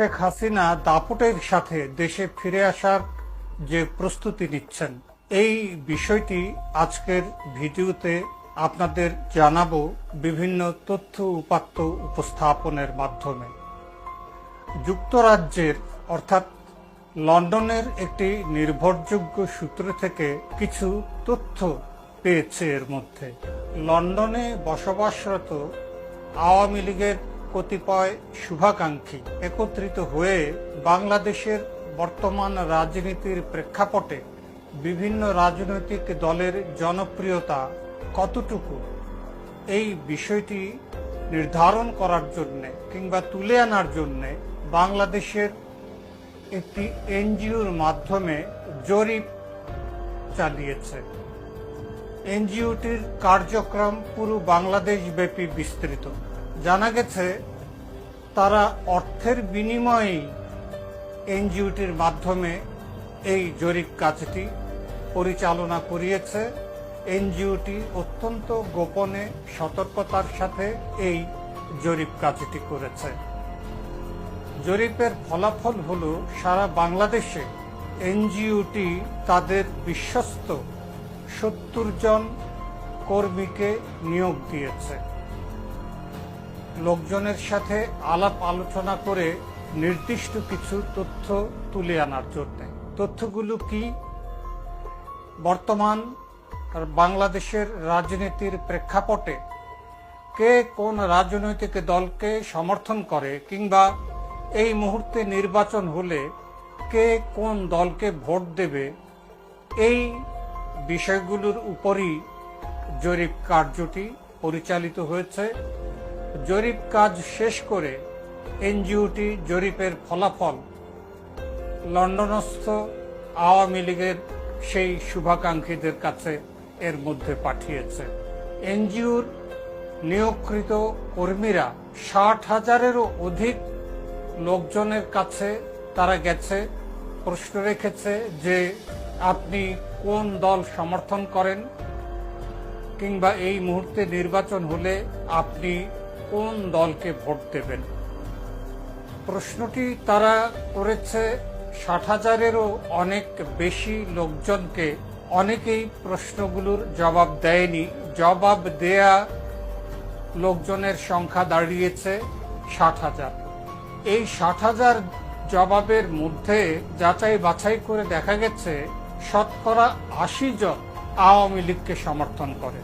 শেখ হাসিনা দাপটের সাথে দেশে ফিরে আসার যে প্রস্তুতি নিচ্ছেন, এই বিষয়টি আজকের ভিডিওতে আপনাদের জানাব বিভিন্ন তথ্য উপাত্ত উপস্থাপনের মাধ্যমে। যুক্তরাজ্যের, অর্থাৎ লন্ডনের একটি নির্ভরযোগ্য সূত্র থেকে কিছু তথ্য পেয়েছে এর মধ্যে। লন্ডনে বসবাসরত আওয়ামী লীগের কতিপয় শুভাকাঙ্ক্ষী একত্রিত হয়ে বাংলাদেশের বর্তমান রাজনীতির প্রেক্ষাপটে বিভিন্ন রাজনৈতিক দলের জনপ্রিয়তা কতটুকু? এই বিষয়টি নির্ধারণ করার জন্য কিংবা তুলে আনার জন্য বাংলাদেশের একটি এনজিওর মাধ্যমে জরিপ চালিয়েছে। এনজিওটির কার্যক্রম পুরো বাংলাদেশ ব্যাপী বিস্তৃত। গেছে, তারা অর্থের বিনিময়েই এনজিওটির মাধ্যমে এই জরিপ কাজটি পরিচালনা করিয়েছে। এনজিওটি অত্যন্ত গোপনে সতর্কতার সাথে এই জরিপ কাজটি করেছে। জরিপের ফলাফল হল, সারা বাংলাদেশে এনজিওটি তাদের বিশ্বস্ত সত্তর জন কর্মীকে নিয়োগ দিয়েছে। লোকজনের সাথে আলাপ আলোচনা করে নির্দিষ্ট কিছু তথ্য তুলে আনার জন্য। তথ্যগুলো কি? বর্তমান বাংলাদেশের রাজনীতির প্রেক্ষাপটে কে কোন রাজনৈতিক দলকে সমর্থন করে কিংবা এই মুহূর্তে নির্বাচন হলে কে কোন দলকে ভোট দেবে, এই বিষয়গুলোর উপরই জরিপ কার্যটি পরিচালিত হয়েছে। জরিপ কাজ শেষ করে এনজিওটি জরিপের ফলাফল। লন্ডনস্থ আওয়ামী লীগের সেই শুভাকাঙ্ক্ষীদের কাছে এর মধ্যে পাঠিয়েছে। এনজিওর নিয়োগকৃত কর্মীরা ষাট হাজারেরও অধিক লোকজনের কাছে তারা গেছে, প্রশ্ন রেখেছে যে আপনি কোন দল সমর্থন করেন কিংবা এই মুহূর্তে নির্বাচন হলে আপনি কোন দলকে ভোট দেবেন? প্রশ্নটি তারা করেছে, ষাট হাজারেরও অনেক বেশি লোকজনকে অনেকেই প্রশ্নগুলোর জবাব দেয়নি। জবাব দেয়া লোকজনের সংখ্যা দাঁড়িয়েছে ষাট হাজার। এই ষাট হাজার জবাবের মধ্যে যাচাই বাছাই করে দেখা গেছে, শতকরা আশি জন আওয়ামী লীগকে সমর্থন করে।